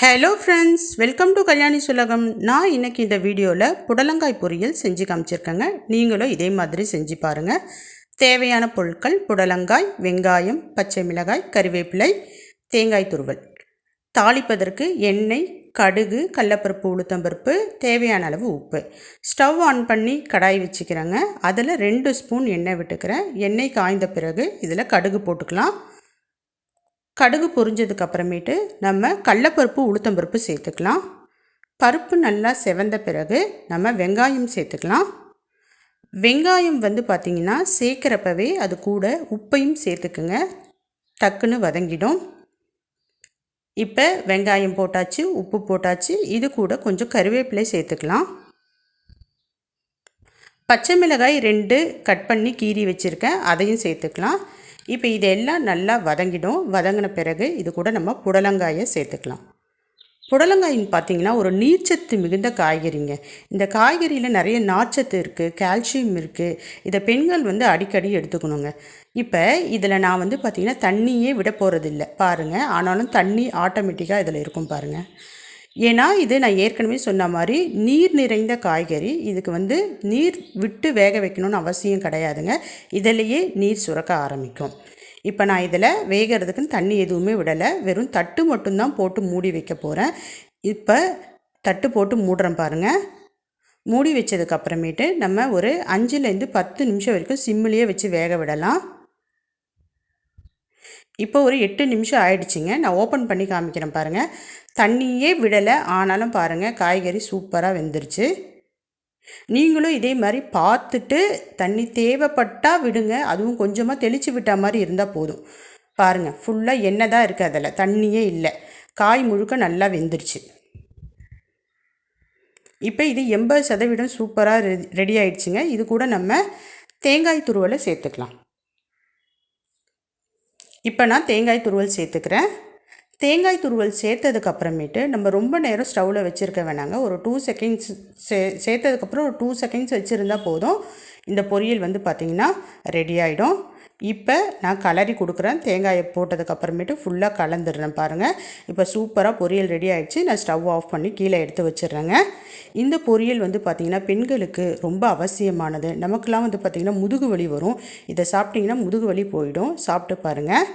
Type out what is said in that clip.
Hello friends welcome to Kalyani சுலகம் நான் இன்னைக்கு இந்த வீடியோவில் புடலங்காய் பொரியல் செஞ்சு காமிச்சிருக்கேங்க. நீங்களும் இதே மாதிரி செஞ்சு பாருங்கள் தேவையான பொருட்கள் புடலங்காய் வெங்காயம் பச்சை மிளகாய் கறிவேப்பிலை தேங்காய் துருவல். தாளிப்பதற்கு எண்ணெய் கடுகு கடலப்பருப்பு உளுத்தம்பருப்பு தேவையான அளவு உப்பு. ஸ்டவ் ஆன் பண்ணி கடாய் வச்சுக்கிறேங்க. அதில் ரெண்டு ஸ்பூன் எண்ணெய் விட்டுக்கிறேன். எண்ணெய் காய்ந்த பிறகு இதில் கடுகு போட்டுக்கலாம். கடுகு பொரிஞ்சதுக்கு அப்புறமேட்டு நம்ம கடலப்பருப்பு உளுத்தம்பருப்பு சேர்த்துக்கலாம். பருப்பு நல்லா செவந்த பிறகு நம்ம வெங்காயம் சேர்த்துக்கலாம். வெங்காயம் வந்து பார்த்திங்கன்னா சேர்க்குறப்பவே அது கூட உப்பையும் சேர்த்துக்குங்க. டக்குன்னு வதங்கிடும். இப்போ வெங்காயம் போட்டாச்சு உப்பு போட்டாச்சு இது கூட கொஞ்சம் கருவேப்பிலை சேர்த்துக்கலாம். பச்சை மிளகாய் ரெண்டு கட் பண்ணி கீறி வச்சுருக்கேன் அதையும் சேர்த்துக்கலாம். இப்போ இதெல்லாம் நல்லா வதங்கிடும். வதங்கின பிறகு இது கூட நம்ம புடலங்காயை சேர்த்துக்கலாம். புடலங்காயின்னு பார்த்தீங்கன்னா ஒரு நீர்ச்சத்து மிகுந்த காய்கறிங்க. இந்த காய்கறியில் நிறைய நார்ச்சத்து இருக்குது கால்சியம் இருக்குது இதை பெண்கள் வந்து அடிக்கடி எடுத்துக்கணுங்க. இப்போ இதில் நான் வந்து பார்த்திங்கன்னா தண்ணியே விட போகிறதில்ல பாருங்கள் ஆனாலும் தண்ணி ஆட்டோமேட்டிக்காக இதில் இருக்கும் பாருங்கள் ஏன்னா இது நான் ஏற்கனவே சொன்ன மாதிரி நீர் நிறைந்த காய்கறி. இதுக்கு வந்து நீர் விட்டு வேக வைக்கணும்னு அவசியம் கிடையாதுங்க. இதிலேயே நீர் சுரக்க ஆரம்பிக்கும். இப்போ நான் இதில் வேகிறதுக்குன்னு தண்ணி எதுவுமே விடலை. வெறும் தட்டு மட்டும்தான் போட்டு மூடி வைக்க போகிறேன் இப்போ தட்டு போட்டு மூடுறேன் பாருங்கள் மூடி வச்சதுக்கப்புறமேட்டு நம்ம ஒரு அஞ்சுலேருந்து பத்து நிமிஷம் வரைக்கும் சிம்மிலேயே வச்சு வேக விடலாம். இப்போ ஒரு எட்டு நிமிஷம் ஆயிடுச்சுங்க. நான் ஓப்பன் பண்ணி காமிக்கிறேன் பாருங்கள் தண்ணியே விடலை. ஆனாலும் பாருங்கள் காய்கறி சூப்பராக வெந்துருச்சு. நீங்களும் இதே மாதிரி பார்த்துட்டு தண்ணி தேவைப்பட்டால் விடுங்க. அதுவும் கொஞ்சமாக தெளித்து விட்ட மாதிரி இருந்தால் போதும். பாருங்கள் ஃபுல்லாக எண்ணெய் தான் இருக்குது அதில். தண்ணியே இல்லை. காய் முழுக்க நல்லா வெந்துருச்சு. இப்போ இது எண்பது சதவீதம் சூப்பராக ரெடி ரெடி ஆயிடுச்சுங்க. இது கூட நம்ம தேங்காய் துருவலை சேர்த்துக்கலாம். இப்போ நான் தேங்காய் துருவல் சேர்த்துக்கிறேன். தேங்காய் துருவல் சேர்த்ததுக்கப்புறமேட்டு நம்ம ரொம்ப நேரம் ஸ்டவ்வில் வச்சுருக்க வேணாங்க. ஒரு டூ செகண்ட்ஸ் சே சேர்த்ததுக்கப்புறம் ஒரு டூ செகண்ட்ஸ் வச்சுருந்தா போதும். இந்த பொரியல் வந்து பார்த்திங்கன்னா ரெடி ஆகிடும் இப்போ நான் கலரி கொடுக்குறேன். தேங்காயை போட்டதுக்கப்புறமேட்டு ஃபுல்லாக கலந்துடுறேன் பாருங்கள் இப்போ சூப்பராக பொரியல் ரெடி ஆகிடுச்சு நான் ஸ்டவ் ஆஃப் பண்ணி கீழே எடுத்து வச்சிடுறேங்க. இந்த பொரியல் வந்து பார்த்திங்கன்னா பெண்களுக்கு ரொம்ப அவசியமானது. நமக்கெல்லாம் வந்து பார்த்திங்கன்னா முதுகு வலி வரும். இதை சாப்பிட்டிங்கன்னா முதுகு வலி போயிடும். சாப்பிட்டு பாருங்கள்